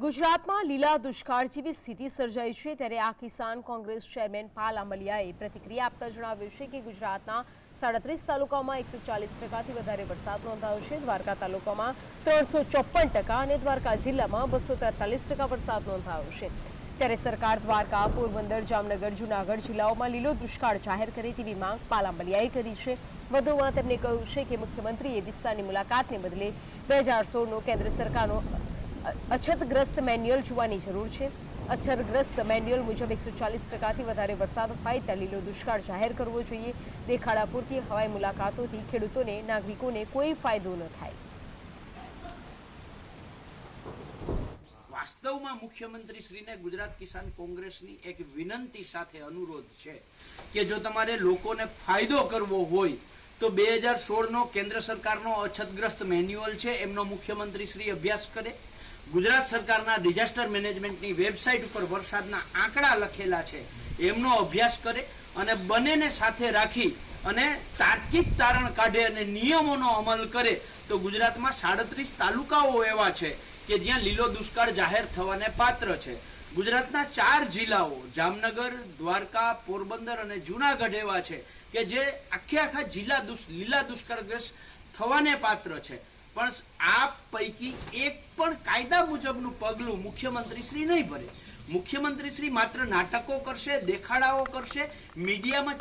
ગુજરાતમાં લીલા દુષ્કાળ જેવી સ્થિતિ સર્જાઈ છે ત્યારે આ કિસાન કોંગ્રેસ ચેરમેન પાલ આમલિયાએ પ્રતિક્રિયા આપતા જણાવ્યું છે કે ગુજરાતના સાડત્રીસ તાલુકાઓમાં એકસો ચાલીસ ટકાથી વધારે વરસાદ નોંધાયો છે. દ્વારકા તાલુકામાં ત્રણસો ચોપન ટકા અને દ્વારકા જિલ્લામાં બસો તેતાલીસ ટકા વરસાદ નોંધાયો છે. ત્યારે સરકાર દ્વારકા, પોરબંદર, જામનગર, જૂનાગઢ જિલ્લાઓમાં લીલો દુષ્કાળ જાહેર કરે તેવી માંગ પાલ આંબલિયાએ કરી છે. વધુમાં તેમણે કહ્યું છે કે મુખ્યમંત્રીએ વિસ્તારની મુલાકાતને બદલે બે હજાર સોળનો કેન્દ્ર સરકારનો અછતગ્રસ્ત મેન્યુઅલ જોવાની જરૂર છે. અછતગ્રસ્ત મેન્યુઅલ મુજબ એકસો ચાલીસ ટકાથી વધારે વરસાદ થાય ત્યાં લીલો દુષ્કાળ જાહેર કરવો જોઈએ. દેખાડા પૂરતી હવાઈ મુલાકાતોથી ખેડૂતોને, નાગરિકોને કોઈ ફાયદો ન થાય. વાસ્તવમાં મુખ્યમંત્રી શ્રીને ગુજરાત કિસાન કોંગ્રેસની એક વિનંતી સાથે અનુરોધ છે કે જો તમારે લોકોને ફાયદો કરવો હોય તો બે હજાર સોળનો કેન્દ્ર સરકારનો અછતગ્રસ્ત મેન્યુઅલ છે, એમનો મુખ્યમંત્રી શ્રી અભ્યાસ કરે. ગુજરાત સરકારના ડિઝાસ્ટર મેનેજમેન્ટની વેબસાઇટ ઉપર વરસાદના આંકડા લખેલા છે, એમનો અભ્યાસ કરે અને બંનેને સાથે રાખી અને તાર્કિક તારણ કાઢે અને નિયમોનો અમલ કરે. તો ગુજરાતમાં સાડત્રીસ તાલુકાઓ એવા છે કે જ્યાં લીલો દુષ્કાળ જાહેર થવાને પાત્ર છે. ગુજરાતના ચાર જિલ્લાઓ, જામનગર, દ્વારકા, પોરબંદર અને જુનાગઢ એવા છે કે જે આખે આખા જિલ્લા લીલા દુષ્કાળગ્રસ્ત થવાને પાત્ર છે. પણ આ પૈકી એક પણ કાયદા મુજબનું પગલું મુખ્યમંત્રી શ્રી નહીં ભરે. મુખ્યમંત્રી શ્રી માત્ર નાટકો કરશે, દેખાડાઓ કરશે, મીડિયામાં